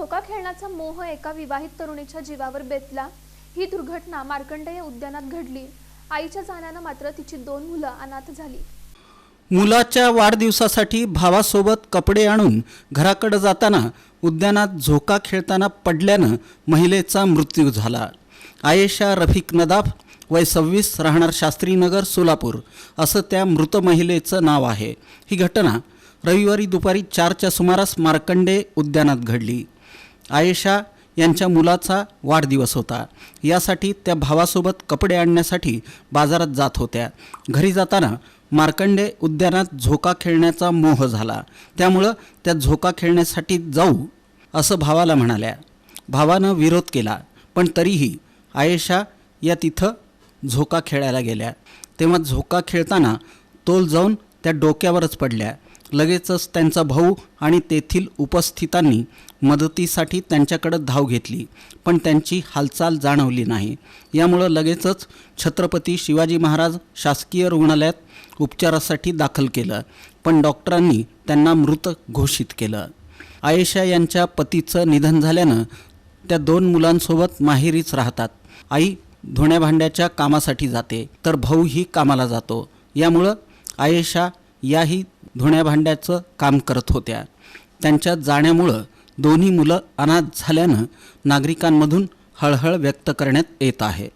झोका खेळण्याचा मोह एका विवाहित तरुणीच्या जीवावर बेतला. ही दुर्घटना मार्कंडेय उद्यानात घडली. आईच्या जाण्यानं मात्र तिची दोन मुलं अनाथ झाली. मुलाच्या वाढदिवसासाठी भावासोबत कपडे आणून घराकडे जाताना उद्यानात झोका खेळताना पडल्यानं महिलेचा मृत्यू झाला. आयेशा रफिक नदाफ वय सव्वीस राहणार शास्त्रीनगर सोलापूर. असं त्या मृत महिलेचं नाव आहे. ही घटना रविवारी दुपारी चारच्या सुमारास मार्कंडे उद्यानात घडली. आयेशा यांच्या मुलाचा वाढदिवस होता. यासाठी त्या भावासोबत कपडे आणण्यासाठी बाजारात जात होत्या. घरी जाताना मार्कंडे उद्यानात झोका खेळण्याचा मोह झाला. त्यामुळं त्या झोका खेळण्यासाठी जाऊ असं भावाला म्हणाल्या. भावानं विरोध केला पण तरीही आयेशा या तिथं झोका खेळायला गेल्या. तेव्हा झोका खेळताना तोल जाऊन त्या डोक्यावरच पडल्या. लगेचच त्यांचा भाऊ आणि तेथील उपस्थितांनी मदतीसाठी त्यांच्याकडं धाव घेतली पण त्यांची हालचाल जाणवली नाही. यामुळं लगेचच छत्रपती शिवाजी महाराज शासकीय रुग्णालयात उपचारासाठी दाखल केलं पण डॉक्टरांनी त्यांना मृत घोषित केलं. आयेशा यांच्या पतीचं निधन झाल्यानं त्या दोन मुलांसोबत माहेरीच राहतात. आई धुण्याभांड्याच्या कामासाठी जाते तर भाऊही कामाला जातो. यामुळं आयेशा याही धुण्याभांड्याचं काम करत होत्या. त्यांच्या जाण्यामुळं दोन्ही मुलं अनाथ झाल्यानं नागरिकांमधून हळहळ व्यक्त करण्यात येत आहे.